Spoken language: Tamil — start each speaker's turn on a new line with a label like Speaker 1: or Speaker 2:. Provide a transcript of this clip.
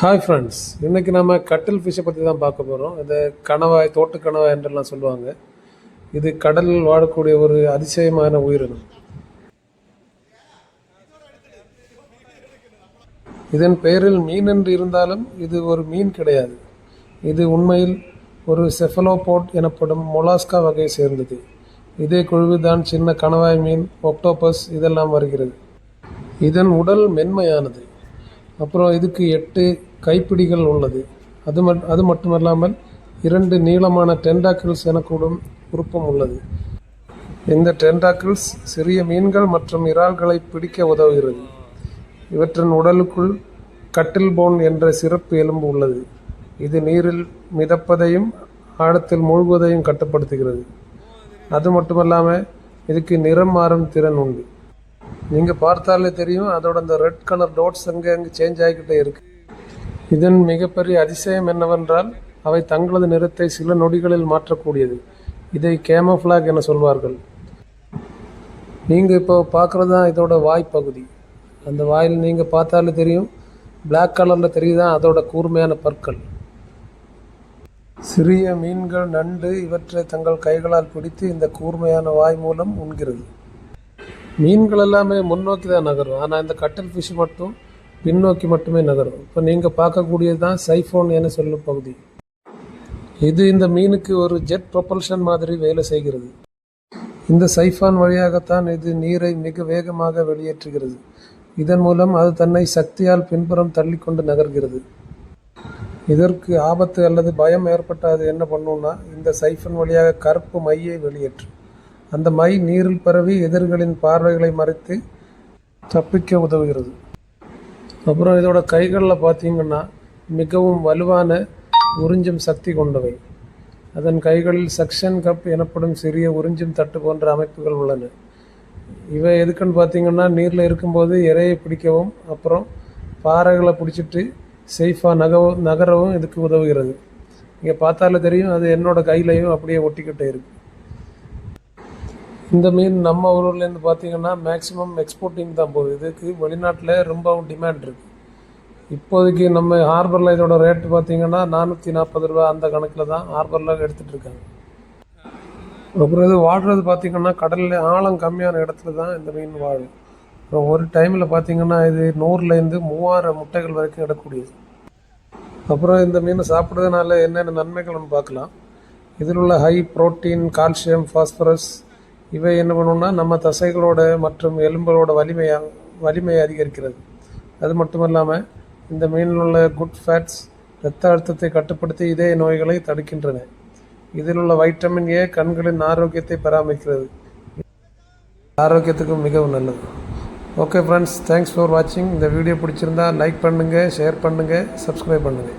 Speaker 1: ஹாய் ஃப்ரெண்ட்ஸ் இன்றைக்கி நம்ம கட்டில் ஃபிஷ்ஷை பற்றி தான் பார்க்க போகிறோம் இந்த கணவாய் தோட்டு கணவாய் என்றெல்லாம் சொல்லுவாங்க. இது கடலில் வாழக்கூடிய ஒரு அதிசயமான உயிரினம். இதன் பெயரில் மீன் என்று இருந்தாலும் இது ஒரு மீன் கிடையாது. இது உண்மையில் ஒரு செஃபலோபோட் எனப்படும் மொலாஸ்கா வகையை சேர்ந்தது. இதே குழுவில்தான் சின்ன கணவாய் மீன் ஒக்டோபஸ் இதெல்லாம் வருகிறது. இதன் உடல் மென்மையானது. அப்புறம் இதுக்கு எட்டு கைப்பிடிகள் உள்ளது. அது மட் அது மட்டுமல்லாமல் இரண்டு நீளமான டென்டாக்கிள்ஸ் எனக்கூடும் உறுப்பும் உள்ளது. இந்த டென்டாக்கிள்ஸ் சிறிய மீன்கள் மற்றும் இறால்களை பிடிக்க உதவுகிறது. இவற்றின் உடலுக்குள் கட்டில் போன் என்ற சிறப்பு எலும்பு உள்ளது. இது நீரில் மிதப்பதையும் ஆழத்தில் மூழ்குவதையும் கட்டுப்படுத்துகிறது. அது மட்டுமல்லாமல் இதுக்கு நிறம் மாறும் திறன் உண்டு. நீங்கள் பார்த்தாலே தெரியும் அதோட அந்த ரெட் கலர் டோட்ஸ் அங்கே அங்கே சேஞ்ச் ஆகிக்கிட்டே இருக்குது இதன் மிகப்பெரிய அதிசயம் என்னவென்றால் அவை தங்களது நிறத்தை சில நொடிகளில் மாற்றக்கூடியது. இதை கேமஃப்ளாக் என சொல்வார்கள். நீங்கள் இப்போ பார்க்குறது தான் இதோட வாய் பகுதி அந்த வாயில் நீங்கள் பார்த்தாலே தெரியும் பிளாக் கலரில் தெரியுதா அதோட கூர்மையான பற்கள். சிறிய மீன்கள் நண்டு இவற்றை தங்கள் கைகளால் பிடித்து இந்த கூர்மையான வாய் மூலம் உண்கிறது. மீன்கள் எல்லாமே முன்னோக்கி தான் நகரும். ஆனால் இந்த கட்டல் ஃபிஷ் மட்டும் பின்னோக்கி மட்டுமே நகரும். இப்போ நீங்கள் பார்க்கக்கூடியது தான் சைஃபோன் என சொல்லும் பகுதி. இது இந்த மீனுக்கு ஒரு ஜெட் ப்ரொப்பல்ஷன் மாதிரி வேலை செய்கிறது. இந்த சைஃபான் வழியாகத்தான் இது நீரை மிக வேகமாக வெளியேற்றுகிறது. இதன் மூலம் அது தன்னை சக்தியால் பின்புறம் தள்ளிக்கொண்டு நகர்கிறது. இதற்கு ஆபத்து அல்லது பயம் ஏற்பட்டால் அது என்ன பண்ணும்னா இந்த சைஃபன் வழியாக கருப்பு மையை வெளியேற்றும் அந்த மை நீரில் பரவி எதிர்களின் பார்வைகளை மறைத்து தப்பிக்க உதவுகிறது. அப்புறம் இதோட கைகளில் பார்த்தீங்கன்னா மிகவும் வலுவான உறிஞ்சும் சக்தி கொண்டவை. அதன் கைகளில் சக்ஷன் கப் எனப்படும் சிறிய உறிஞ்சும் தட்டு போன்ற அமைப்புகள் உள்ளன. இவை எதுக்குன்னு பார்த்தீங்கன்னா நீரில் இருக்கும்போது இறையை பிடிக்கவும் அப்புறம் பாறைகளை பிடிச்சிட்டு சேஃபாக நகவும் நகரவும் இதுக்கு உதவுகிறது. இங்கே பார்த்தாலே தெரியும் அது என்னோடய கையிலையும் அப்படியே ஒட்டிக்கிட்டே இருக்குது இந்த மீன் நம்ம ஊர்லேருந்து பார்த்தீங்கன்னா மேக்ஸிமம் எக்ஸ்போர்ட்டிங் தான் போகுது. இதுக்கு வெளிநாட்டில் ரொம்பவும் டிமாண்ட் இருக்குது இப்போதைக்கு நம்ம ஹார்பரில் இதோட ரேட்டு பார்த்தீங்கன்னா நானூற்றி நாற்பது ரூபா அந்த கணக்கில் தான் ஹார்பரில் எடுத்துகிட்டு இருக்காங்க. அப்புறம் இது வாழ்கிறது பார்த்தீங்கன்னா கடலில் ஆழம் கம்மியான இடத்துல தான் இந்த மீன் வாழும். அப்புறம் ஒரு டைமில் பார்த்தீங்கன்னா இது நூறுலேருந்து மூவாயிரம் முட்டைகள் வரைக்கும் இடக்கூடியது அப்புறம் இந்த மீனை சாப்பிட்றதுனால என்னென்ன நன்மைகள்னு பார்க்கலாம். இதில் உள்ள ஹை புரோட்டீன் கால்சியம் ஃபாஸ்பரஸ் இவை என்ன பண்ணுன்னா நம்ம தசைகளோட மற்றும் எலும்புகளோட வலிமையாக வலிமையை அதிகரிக்கிறது. அது மட்டும் இல்லாமல் இந்த மீனில் உள்ள குட் ஃபேட்ஸ் இரத்த அழுத்தத்தை கட்டுப்படுத்தி இதய நோய்களை தடுக்கின்றன. இதில் உள்ள வைட்டமின் ஏ கண்களின் ஆரோக்கியத்தை பராமரிக்கிறது. ஆரோக்கியத்துக்கு மிகவும் நல்லது. ஓகே ஃப்ரெண்ட்ஸ் தேங்க்ஸ் ஃபார் வாட்சிங் இந்த வீடியோ பிடிச்சிருந்தா லைக் பண்ணுங்கள் ஷேர் பண்ணுங்கள் சப்ஸ்கிரைப் பண்ணுங்கள்